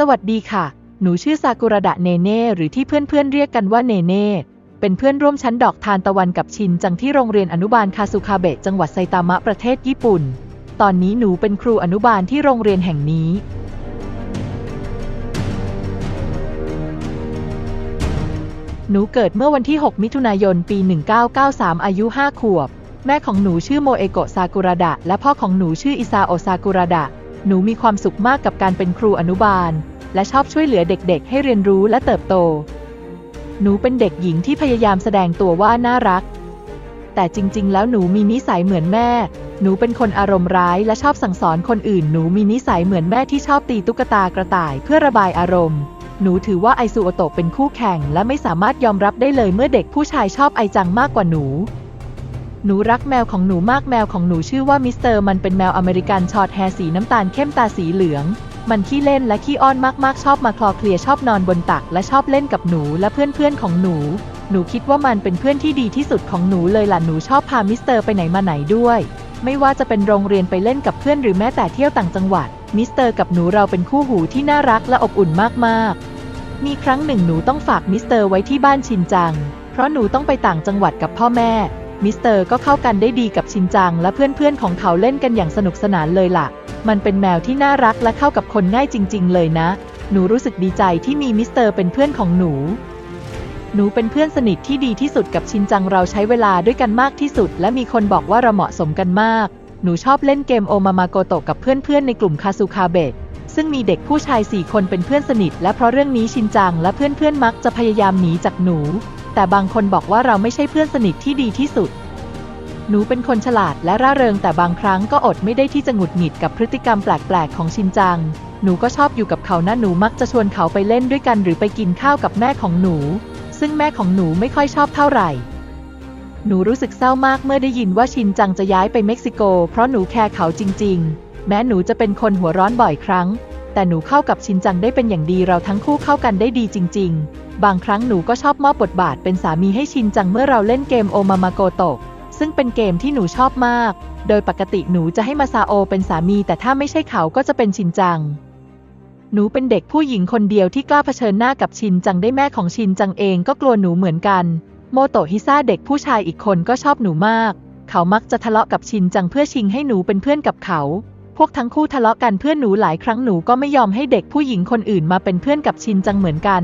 สวัสดีค่ะ หนูชื่อซากุระดะเนเน่หรือที่เพื่อนๆเรียกกันว่าเนเน่เป็นเพื่อนร่วมชั้นดอกทานตะวันกับชินจังที่โรงเรียนอนุบาลคาซุคาเบะจังหวัดไซตามะประเทศญี่ปุ่น ตอนนี้หนูเป็นครูอนุบาลที่โรงเรียนแห่งนี้ หนูเกิดเมื่อวันที่ 6 มิถุนายน ปี 1993 อายุ 5 ขวบ แม่ของหนูชื่อโมเอโกะซากุระดะ และพ่อของหนูชื่ออิซาโอซากุระดะ หนูมีความสุขมากกับการเป็นครูอนุบาล และชอบช่วยเหลือเด็กๆ ให้เรียนรู้และเติบโต หนูเป็นเด็กหญิงที่พยายามแสดงตัวว่าน่ารัก แต่จริง ๆ แล้วหนูมีนิสัยเหมือนแม่ หนูเป็นคนอารมณ์ร้ายและชอบสั่งสอนคนอื่น หนูมีนิสัยเหมือนแม่ที่ชอบตีตุ๊กตากระต่ายเพื่อระบายอารมณ์ หนูถือว่าไอซูโอโตะเป็นคู่แข่ง และไม่สามารถยอมรับได้เลยเมื่อเด็กผู้ชายชอบไอจังมากกว่าหนู หนูรักแมวของหนูมากแมวของหนูชื่อว่ามิสเตอร์มันเป็นแมวอเมริกันช็อตแฮร์สีน้ำตาลเข้มตาสีเหลือง มันขี้เล่นและขี้อ้อนมากๆ ชอบมาคลอเคลียชอบนอนบนตัก และชอบเล่นกับหนูและเพื่อนๆของหนู หนูคิดว่ามันเป็นเพื่อนที่ดีที่สุดของหนูเลยล่ะหนูชอบพามิสเตอร์ไปไหนมาไหนด้วย ไม่ว่าจะเป็นโรงเรียนไปเล่นกับเพื่อนหรือแม้แต่เที่ยวต่างจังหวัด มิสเตอร์กับหนูเราเป็นคู่หูที่น่ารักและอบอุ่นมากๆ มีครั้งหนึ่งหนูต้องฝากมิสเตอร์ไว้ที่บ้านชินจัง เพราะหนูต้องไปต่างจังหวัดกับพ่อแม่ มิสเตอร์ก็เข้ากันได้ดีกับชินจัง และเพื่อนๆของเขาเล่นกันอย่างสนุกสนานเลยล่ะ มันเป็นแมวที่น่ารักและเข้ากับคนง่ายจริง ๆ เลยนะ หนูรู้สึกดีใจที่มีมิสเตอร์เป็นเพื่อนของหนู หนูเป็นเพื่อนสนิทที่ดีที่สุดกับชินจังเราใช้เวลาด้วยกันมากที่สุด และมีคนบอกว่าเราเหมาะสมกันมาก หนูชอบเล่นเกมโอมามาโกโตกับเพื่อนๆในกลุ่มคาซูคาเบะซึ่งมีเด็กผู้ชายสี่คนเป็นเพื่อนสนิท และเพราะเรื่องนี้ชินจัง และเพื่อนๆมักจะพยายามหนีจากหนู แต่บางคนบอกว่าเราไม่ใช่เพื่อนสนิทที่ดีที่สุด หนูเป็นคนฉลาดและร่าเริงแต่บางครั้งก็อดไม่ได้ที่จะหงุดหงิดกับพฤติกรรมแปลกๆของชินจัง หนูก็ชอบอยู่กับเขานะหนูมักจะชวนเขาไปเล่นด้วยกันหรือไปกินข้าวกับแม่ของหนู ซึ่งแม่ของหนูไม่ค่อยชอบเท่าไหร่หนูรู้สึกเศร้ามากเมื่อได้ยินว่าชินจังจะย้ายไปเม็กซิโก เพราะหนูแคร์เขาจริง ๆ แม้หนูจะเป็นคนหัวร้อนบ่อยครั้ง แต่หนูเข้ากับชินจังได้เป็นอย่างดีเราทั้งคู่เข้ากันได้ดีจริง ๆ บางครั้งหนูก็ชอบมอบบทบาทเป็นสามีให้ชินจังเมื่อเราเล่นเกมโอมามาโกโตะซึ่งเป็นเกมที่หนูชอบมาก โดยปกติหนูจะให้มาซาโอเป็นสามี แต่ถ้าไม่ใช่เขาก็จะเป็นชินจัง หนูเป็นเด็กผู้หญิงคนเดียวที่กล้าเผชิญหน้ากับชินจังได้แม่ของชินจังเองก็กลัวหนูเหมือนกัน โมโตฮิซาเด็กผู้ชายอีกคนก็ชอบหนูมาก เขามักจะทะเลาะกับชินจังเพื่อชิงให้หนูเป็นเพื่อนกับเขา พวกทั้งคู่ทะเลาะกันเพื่อนหนูหลายครั้งหนูก็ไม่ยอมให้เด็กผู้หญิงคนอื่นมาเป็นเพื่อนกับชินจังเหมือนกัน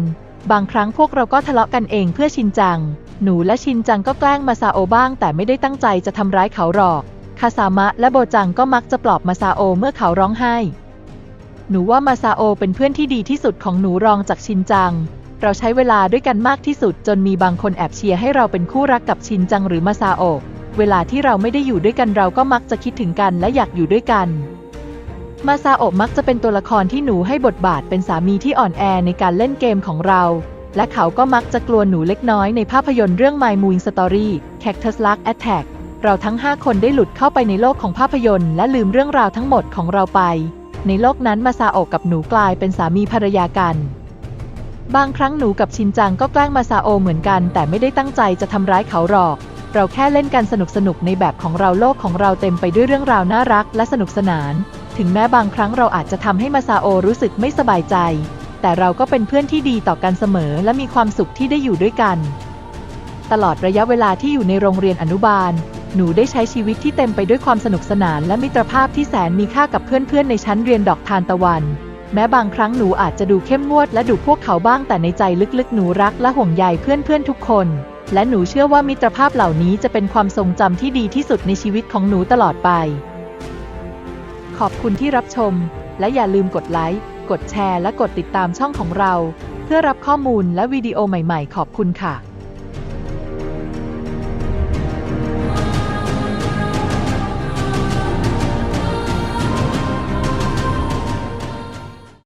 บางครั้งพวกเราก็ทะเลาะกันเองเพื่อชินจัง หนูและชินจังก็แกล้งมาซาโอบ้าง แต่ไม่ได้ตั้งใจจะทำร้ายเขาหรอก คาซามะและโบจังก็มักจะปลอบมาซาโอเมื่อเขาร้องไห้ หนูว่ามาซาโอเป็นเพื่อนที่ดีที่สุดของหนูรองจากชินจัง เราใช้เวลาด้วยกันมากที่สุดจนมีบางคนแอบเชียร์ให้เราเป็นคู่รักกับชินจังหรือมาซาโอ เวลาที่เราไม่ได้อยู่ด้วยกันเราก็มักจะคิดถึงกันและอยากอยู่ด้วยกัน มาซาโอะมักจะเป็นตัวละครที่หนูให้บทบาทเป็นสามีที่อ่อนแอในการเล่นเกมของเรา และเขาก็มักจะกลัวหนูเล็กน้อยในภาพยนตร์เรื่อง My Moon Story Cactus Luck Attack เราทั้ง 5 คนได้หลุดเข้าไปในโลกของภาพยนตร์และลืมเรื่องราวทั้งหมดของเราไป ในโลกนั้นมาซาโอะกับหนูกลายเป็นสามีภรรยากัน บางครั้งหนูกับชินจังก็แกล้งมาซาโอเหมือนกัน แต่ไม่ได้ตั้งใจจะทำร้ายเขาหรอกเราแค่เล่นกันสนุกๆในแบบของเราโลกของเราเต็มไปด้วยเรื่องราวน่ารักและสนุกสนาน ถึงแม้บางครั้งเราอาจจะทำให้มาซาโอรู้สึกไม่สบายใจ แต่เราก็เป็นเพื่อนที่ดีต่อกันเสมอและมีความสุขที่ได้อยู่ด้วยกัน ตลอดระยะเวลาที่อยู่ในโรงเรียนอนุบาล หนูได้ใช้ชีวิตที่เต็มไปด้วยความสนุกสนาน และมิตรภาพที่แสนมีค่ากับเพื่อนๆในชั้นเรียนดอกทานตะวัน แม้บางครั้งหนูอาจจะดูเข้มงวดและดูพวกเขาบ้างแต่ในใจลึกๆ หนูรักและห่วงใยเพื่อนๆทุกคนและหนูเชื่อว่ามิตรภาพเหล่านี้จะเป็นความทรงจำที่ดีที่สุดในชีวิตของหนูตลอดไป ขอบคุณที่รับชม และอย่าลืมกดไลค์ กดแชร์ และกดติดตามช่องของเรา เพื่อรับข้อมูลและวิดีโอใหม่ ๆ ขอบคุณค่ะ